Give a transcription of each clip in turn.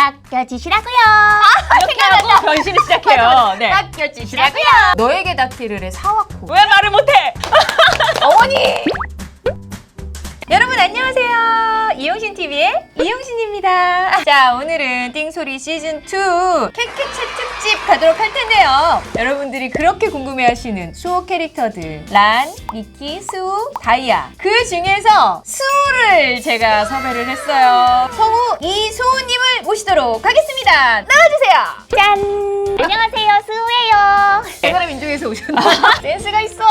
맡겨주시라고요. 이렇게 하고 변신을 시작해요. 네. 맡겨주시라고요. 너에게 닿기를 의 사와코. 왜 말을 못해? 어머니! 여러분 안녕하세요. 이용신 TV의 이용신입니다. 자 오늘은 띵소리 시즌 2 캐캐채 특집 가도록 할 텐데요. 여러분들이 그렇게 궁금해하시는 수호 캐릭터들 란, 미키, 수, 다이아 그 중에서 수를 제가 섭외를 했어요. 성우 이수호님을 모시도록 하겠습니다. 나와주세요. 짠. 안녕하세요, 수우예요. 대사람 인중에서 오셨나? 센스가 있어.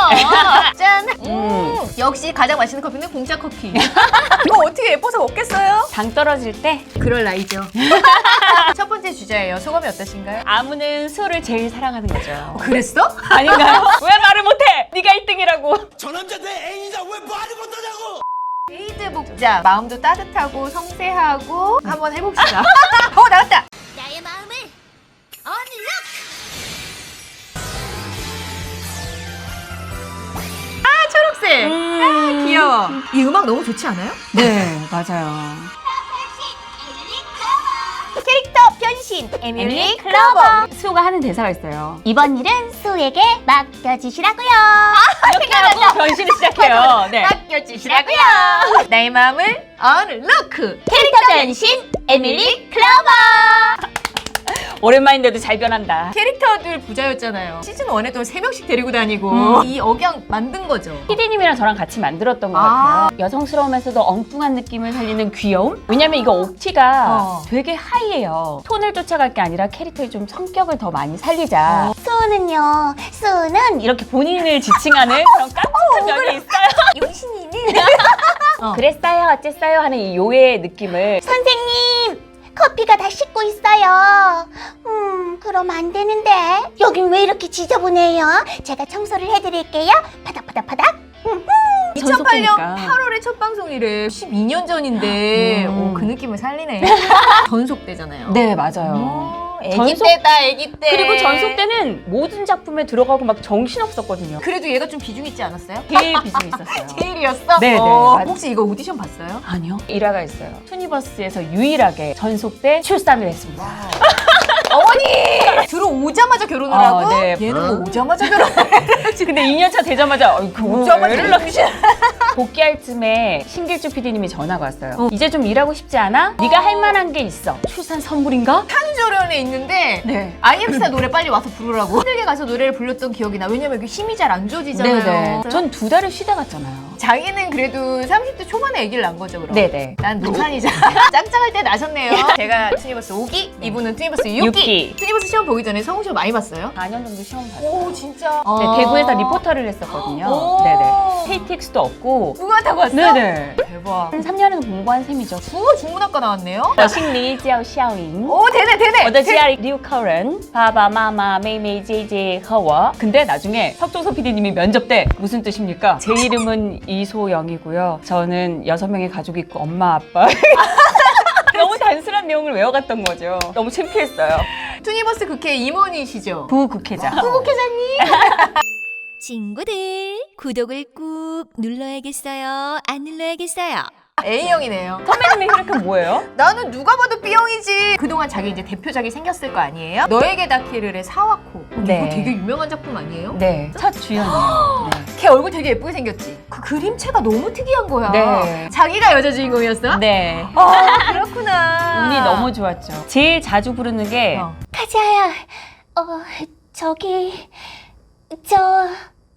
짠. 음, 역시 가장 맛있는 커피는 공짜 커피. 이거 어떻게 예뻐서 먹겠어요? 당 떨어질 때 그럴 나이죠. 첫 번째 주제예요. 소감이 어떠신가요? 아무는 수를 제일 사랑하는 거죠. 그랬어? 아닌가요? 왜 말을 못해? 네가 1등이라고. 저 남자 내 애인이다 왜 말을 못하냐고 메이드 복자. 마음도 따뜻하고 섬세하고 한번 해봅시다. 어 나왔다. 나의 마음 이 음악 너무 좋지 않아요? 네, 맞아요. 캐릭터 변신 에밀리 클로버. 수가 하는 대사가 있어요. 이번 일은 수에게 맡겨주시라고요. 이렇게 하고 변신을 시작해요. 네. 맡겨주시라고요. 나의 마음을 언로크. 캐릭터 변신 에밀리 클로버. 오랜만인데도 잘 변한다. 캐릭터들 부자였잖아요. 시즌 1에도 3명씩 데리고 다니고 이 억양 만든 거죠. 피디님이랑 저랑 같이 만들었던 것 아. 같아요. 여성스러우면서도 엉뚱한 느낌을 살리는 귀여움? 왜냐면 이거 옥티가 어. 되게 하이예요. 톤을 쫓아갈 게 아니라 캐릭터의 좀 성격을 더 많이 살리자. 수는요. 수는 이렇게 본인을 지칭하는 그런 깜찍한 면이 있어요. 용신이는 어. 그랬어요, 어쨌어요 하는 이 요의 느낌을 선생님. 커피가 다 식고 있어요. 음, 그럼 안 되는데. 여긴 왜 이렇게 지저분해요? 제가 청소를 해드릴게요. 파닥파닥파닥. 2008년 전속되니까. 8월에 첫 방송이래. 12년 전인데 음. 오, 그 느낌을 살리네. 전속되잖아요. 네, 맞아요. 어, 애기 전속- 때다, 애기 때. 그리고 전속 때는 모든 작품에 들어가고 막 정신없었거든요. 그래도 얘가 좀 비중 있지 않았어요? 제일 비중이 있었어요. 제일이었어? 네, 네, 어, 맞- 혹시 이거 오디션 봤어요? 아니요. 일화가 있어요. 투니버스에서 유일하게 전속 때 출산을 했습니다. 어머니! 들어오자마자 결혼을 아, 하고 네. 얘는 뭐 오자마자 결혼을 근데 2년차 되자마자 어이구 오자마자 왜 이러지? 복귀할 쯤에 신길주 PD님이 전화가 왔어요. 어. 이제 좀 일하고 싶지 않아? 네가 할 만한 게 있어. 출산 선물인가? 한조련에 있는데 네. 아이엠스타 노래 빨리 와서 부르라고 힘들게 가서 노래를 불렀던 기억이 나 왜냐면 이게 힘이 잘 안 좋아지잖아요 네네. 전두 달을 쉬다 갔잖아요. 자기는 그래도 30대 초반에 아기를 낳은 거죠 그럼? 네네. 난 노산이잖아. 짱짱할 때 나셨네요. 제가 투니버스 5기, 이분은 투니버스 6기. 육기. 투니버스 시험 보기 전에 성우 시험 많이 봤어요? 4년 정도 시험 봤어요. 오 진짜. 네, 대구에서 리포터를 했었거든요. 오. 네네. KTX도 없고. 누가 타고 왔어? 네네. 대박. 한 3년은 공부한 셈이죠. 부어 중문학과 나왔네요. 我姓李，叫孝颖。 오 되네 되네. 我的家里六口人，爸爸妈妈、妹妹、姐姐和我。 근데 나중에 석조서 PD님이 면접 때 무슨 뜻입니까? 제 이름은 이소영이고요. 저는 여섯 명의 가족이 있고 엄마, 아빠. 너무 단순한 내용을 외워갔던 거죠. 너무 창피했어요. 투니버스 국회 임원이시죠? 부국회장. 친구들 구독을 꾹 눌러야겠어요? 안 눌러야겠어요? A형이네요. 선배님의 혈액은 뭐예요? 나는 누가 봐도 B형이지. 그동안 자기 이제 대표작이 생겼을 거 아니에요? 너에게 닿기를의 사와코. 네. 이거 되게 유명한 작품 아니에요? 네, 첫 주연이에요. 네. 걔 얼굴 되게 예쁘게 생겼지. 그 그림체가 너무 특이한 거야. 네. 자기가 여자 주인공이었어? 네. 아, 그렇구나. 운이 너무 좋았죠. 제일 자주 부르는 게 어. 가자야. 어, 저기 저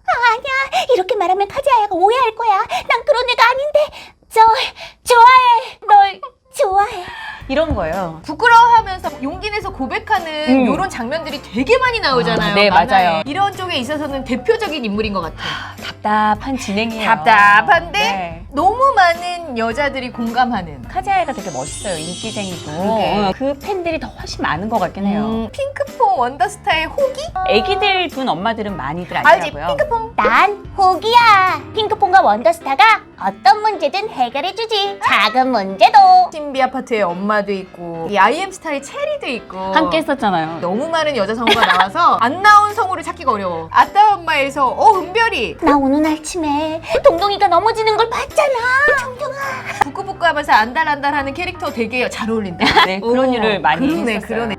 아니야. 이렇게 말하면 카자야가 오해할 거야. 난 그런 애가 아닌데. 저 좋아해. 널 좋아해. 이런 거예요. 부끄러워하면서 용기 내서 고백하는 음. 이런 장면들이 되게 많이 나오잖아요. 아, 네, 만화에. 맞아요. 이런 쪽에 있어서는 대표적인 인물인 것 같아. 답답한 진행이에요. 답답한데 네. 너무 많은 여자들이 공감하는. 카지아이가 되게 멋있어요. 인기쟁이고. 그러게. 어, 그 팬들이 더 훨씬 많은 것 같긴 해요. 음, 핑크퐁 원더스타의 호기? 애기들 둔 엄마들은 많이들 알지? 알더라고요. 핑크퐁. 난 호기야. 핑크퐁과 원더스타가 어떤 문제든 해결해주지. 작은 문제도. 신비 아파트에 엄마도 있고 이 IM 스타의 체리도 있고 함께 했었잖아요. 너무 많은 여자 성우가 나와서 안 나온 성우를 찾기가 어려워. 아따 엄마에서 어 은별이 나 오늘 아침에 동동이가 넘어지는 걸 봤잖아. 동동아. 부끄부끄하면서 안달안달하는 캐릭터 되게 잘 어울린다. 네, 그런 어, 일을 많이 그러네, 했었어요. 그러네.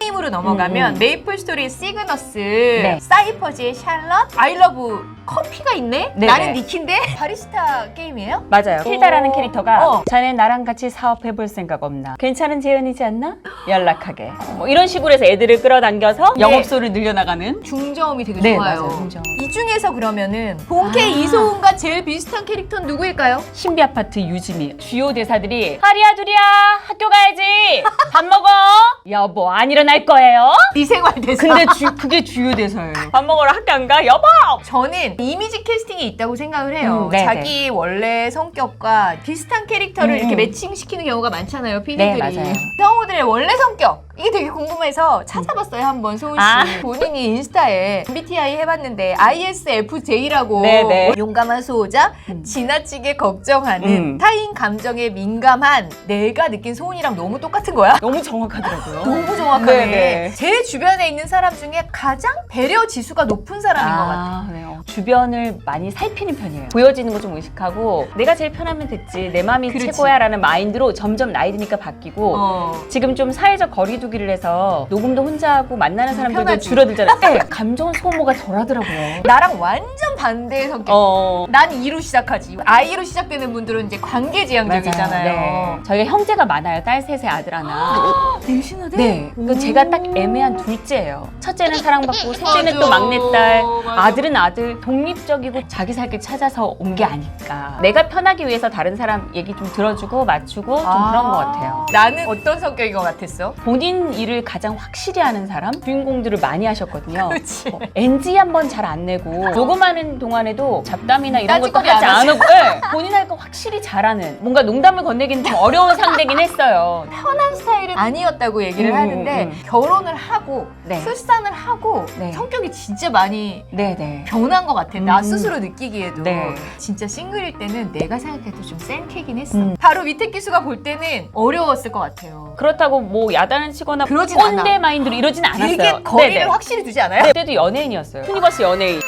게임으로 넘어가면 음, 음. 메이플 스토리 시그너스, 네. 사이퍼즈의 샬럿, 아이러브 커피가 있네? 네, 나는 네. 니키인데? 바리스타 게임이에요? 맞아요. 힐다라는 캐릭터가 어. 자네 나랑 같이 사업해볼 생각 없나? 괜찮은 제안이지 않나? 연락하게. 뭐 이런 식으로 해서 애들을 끌어당겨서 네. 영업소를 늘려나가는 중저음이 되게 네, 좋아요. 맞아요, 중저음. 이 중에서 그러면은 본캐 아. 이소은과 제일 비슷한 캐릭터는 누구일까요? 신비 아파트 유지미 주요 대사들이 하리야 두리야 학교 가야지 밥 먹어 여보 안 일어날 거예요 네 생활 대사. 근데 주, 그게 주요 대사예요 밥 먹으러 학교 안 가 여보 저는 이미지 캐스팅이 있다고 생각을 해요. 음, 네, 자기 원래 성격과 비슷한 캐릭터를 음, 이렇게 음. 매칭시키는 경우가 많잖아요, 피디들이. 네, 맞아요. 성우들의 원래 성격. 이게 되게 궁금해서 찾아봤어요, 한번 소은 씨. 아. 본인이 인스타에 MBTI 해봤는데 ISFJ라고 네, 네. 용감한 소호자, 음. 지나치게 걱정하는 음. 타인 감정에 민감한 내가 느낀 소은이랑 너무 똑같은 거야. 너무 정확하더라고요 너무 정확하게 네, 네. 제 주변에 있는 사람 중에 가장 배려 지수가 높은 사람인 것 같아요. 아, 네. 어. 주변을 많이 살피는 편이에요. 보여지는 거 좀 의식하고 내가 제일 편하면 됐지 내 마음이 그렇지. 최고야라는 마인드로 점점 나이 드니까 바뀌고 어. 지금 좀 사회적 거리두기를 해서 녹음도 혼자 하고 만나는 사람들도 음, 편하지. 줄어들잖아요. 네, 감정 소모가 덜하더라고요. 나랑 완전 반대의 성격. 어, 난 이로 시작하지. 아이로 시작되는 분들은 이제 관계지향적이잖아요. 네. 저희가 형제가 많아요. 딸 셋에 아들 하나. 대신하대? 네. 그 제가 딱 애매한 둘째예요. 첫째는 사랑받고 셋째는 또 맞아. 막내딸. 아들은 아들 독립적이고 자기 살 길 찾아서 온 게 아닐까. 내가 편하기 위해서 다른 사람 얘기 좀 들어주고 맞추고 좀 그런 것 같아요. 나는 어떤 성격인 것 같았어? 본인 일을 가장 확실히 하는 사람 주인공들을 많이 하셨거든요. 그렇지. 어, NG 한번 잘 안 내고 녹음하는 동안에도 잡담이나 이런 것도 하지 안 하지. 않았고 네, 본인 할 거 확실히 잘하는 뭔가 농담을 건네기는 좀 어려운 상대긴 했어요. 편한 스타일은 아니었다고 얘기를 음, 하는데 음. 결혼을 하고 네. 출산을 하고 네. 성격이 진짜 많이 네 네. 변한 것 같아. 나 음. 스스로 느끼기에도 네. 진짜 싱글일 때는 내가 생각해도 좀 센 캐긴 했어. 음. 바로 밑에 기수가 볼 때는 어려웠을 것 같아요. 그렇다고 뭐 야단을 치거나 그러진 꼰대 않아. 마인드로 이러진 않았어요. 되게 거리를 네네. 확실히 두지 않아요? 그때도 연예인이었어요. 유니버스 연예인.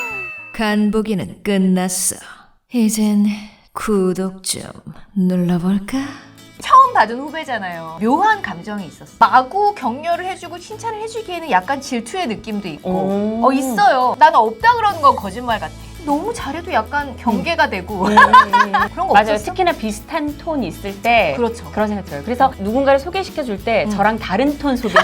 간보기는 끝났어. 이젠 구독 좀 눌러볼까? 처음 받은 후배잖아요. 묘한 감정이 있었어. 마구 격려를 해주고 칭찬을 해주기에는 약간 질투의 느낌도 있고. 오. 어, 있어요. 나는 없다 그러는 건 거짓말 같아. 너무 잘해도 약간 경계가 되고. 그런 거 맞아요. 없었어? 특히나 비슷한 톤이 있을 때 그렇죠. 그런 생각 들어요. 그래서 누군가를 소개시켜 줄 때 음. 저랑 다른 톤 소개시켜.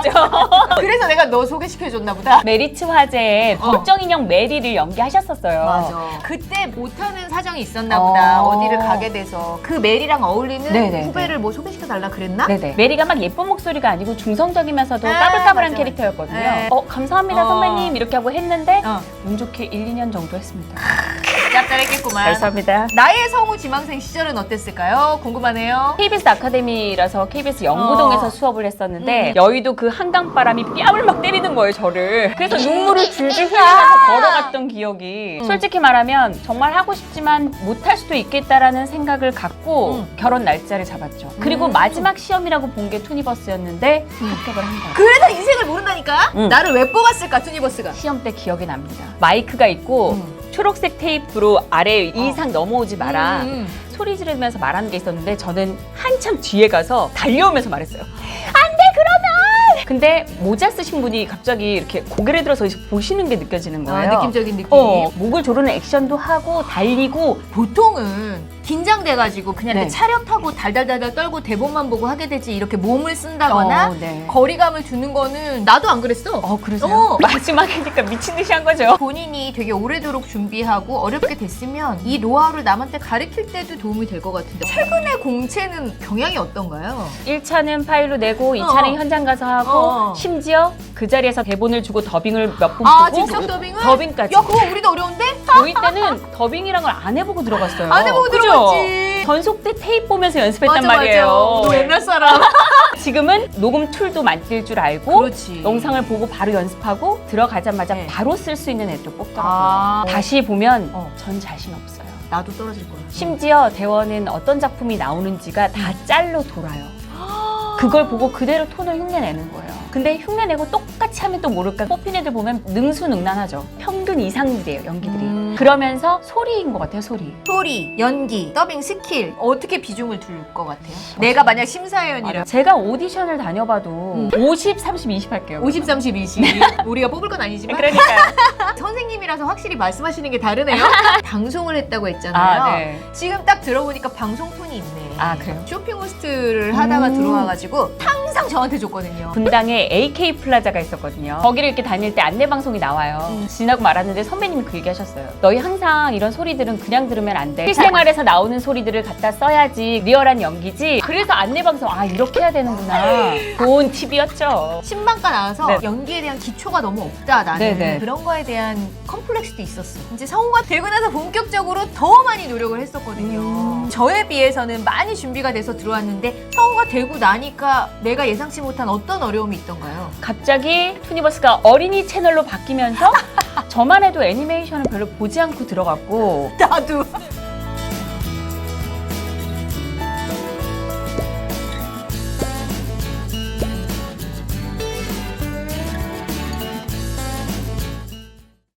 맞아, 그죠? 그래서 내가 너 소개시켜줬나 보다. 메리츠 화제에 어. 법정 인형 메리를 연기하셨었어요. 맞아. 그때 못하는 사정이 있었나 보다. 어. 어 디를 가게 돼서. 그 메리랑 어울리는 네네, 후배를 뭐 소개시켜 달라 그랬나? 네네. 메리가 막 예쁜 목소리가 아니고 중성적이면서도 아, 까불까불한 맞아, 캐릭터였거든요. 네. 어, 감사합니다, 어. 선배님. 이렇게 하고 했는데, 어. 운 좋게 1, 2년 정도 했습니다. 짭짤했겠구만. 감사합니다. 나의 성우 지망생 시절은 어땠을까요? 궁금하네요. KBS 아카데미라서 KBS 연구동에서 어. 수업을 했었는데 음. 여의도 그 한강 바람이 뺨을 막 때리는 거예요 저를 그래서 눈물을 줄줄 흘리면서 아. 걸어갔던 기억이 음. 솔직히 말하면 정말 하고 싶지만 못할 수도 있겠다라는 생각을 갖고 음. 결혼 날짜를 잡았죠 그리고 음. 마지막 시험이라고 본 게 투니버스였는데 합격을 한 거예요 그래서 인생을 모른다니까? 음. 나를 왜 뽑았을까, 투니버스가? 시험 때 기억이 납니다 마이크가 있고 음. 초록색 테이프로 아래 이 이상 넘어오지 마라 음, 음. 소리 지르면서 말하는 게 있었는데 저는 한참 뒤에 가서 달려오면서 말했어요. 안 돼 그러면. 근데 모자 쓰신 분이 갑자기 이렇게 고개를 들어서 보시는 게 느껴지는 아, 거예요. 느낌적인 느낌. 어, 목을 조르는 액션도 하고 달리고 보통은 긴장돼가지고 그냥 네. 이렇게 차렷 타고 달달달달 떨고 대본만 보고 하게 되지 이렇게 몸을 쓴다거나 어, 네. 거리감을 두는 거는 나도 안 그랬어. 어 그러세요? 어. 마지막이니까 미친 듯이 한 거죠. 본인이 되게 오래도록 준비하고 어렵게 됐으면 이 노하우를 남한테 가르칠 때도 도움이 될 것 같은데 최근에 공채는 경향이 어떤가요? 1차는 파일로 내고 2차는 어. 현장 가서 하고 어. 심지어 그 자리에서 대본을 주고 더빙을 몇분아 보고 직접 더빙을? 더빙까지. 야 그거 우리도 어려운데? 저희 때는 더빙이란 걸 안 해보고 들어갔어요. 안 해보고 그죠? 들어갔지. 전속 때 테이프 보면서 연습했단 맞아 말이에요. 맞아. 너 옛날 사람. 지금은 녹음 툴도 만들 줄 알고 그렇지. 영상을 보고 바로 연습하고 들어가자마자 네. 바로 쓸 수 있는 애도 뽑더라고요. 아. 다시 보면 어. 전 자신 없어요. 나도 떨어질 거야. 심지어 대원은 어떤 작품이 나오는지가 다 짤로 돌아요. 그걸 보고 그대로 톤을 흉내내는 거예요. 근데 흉내내고 똑같이 하면 또 모를까 뽑힌 애들 보면 능수능란하죠. 평균 이상들이에요, 연기들이. 음. 그러면서 소리인 것 같아요, 소리. 소리, 연기, 더빙 스킬 어떻게 비중을 둘 것 같아요? 내가 만약 심사위원이라 제가 오디션을 다녀봐도 음. 50, 30, 20 할게요. 50, 30, 20 우리가 뽑을 건 아니지만 그러니까요. 선생님이라서 확실히 말씀하시는 게 다르네요. 방송을 했다고 했잖아요. 아, 네. 지금 딱 들어보니까 방송 톤이 있네. 아, 그래요? 쇼핑 호스트를 하다가 음. 들어와가지고 항상 저한테 줬거든요. 분당에 AK 플라자가 있었거든요. 거기를 이렇게 다닐 때 안내 방송이 나와요. 음. 지나고 말았는데 선배님이 그 얘기 하셨어요. 너희 항상 이런 소리들은 그냥 들으면 안 돼. 실생활에서 나오는 소리들을 갖다 써야지 리얼한 연기지. 그래서 안내 방송 아 이렇게 해야 되는구나. 좋은 팁이었죠. 신방과 나와서 네. 연기에 대한 기초가 너무 없다 나는 네 네. 그런 거에 대한 컴플렉스도 있었어 이제 성우가 되고 나서 본격적으로 더 많이 노력을 했었거든요 음. 저에 비해서는 많이 준비가 돼서 들어왔는데 성우가 되고 나니까 내가 예상치 못한 어떤 어려움이 있던가요? 갑자기 투니버스가 어린이 채널로 바뀌면서 저만 해도 애니메이션을 별로 보지 않고 들어갔고 나도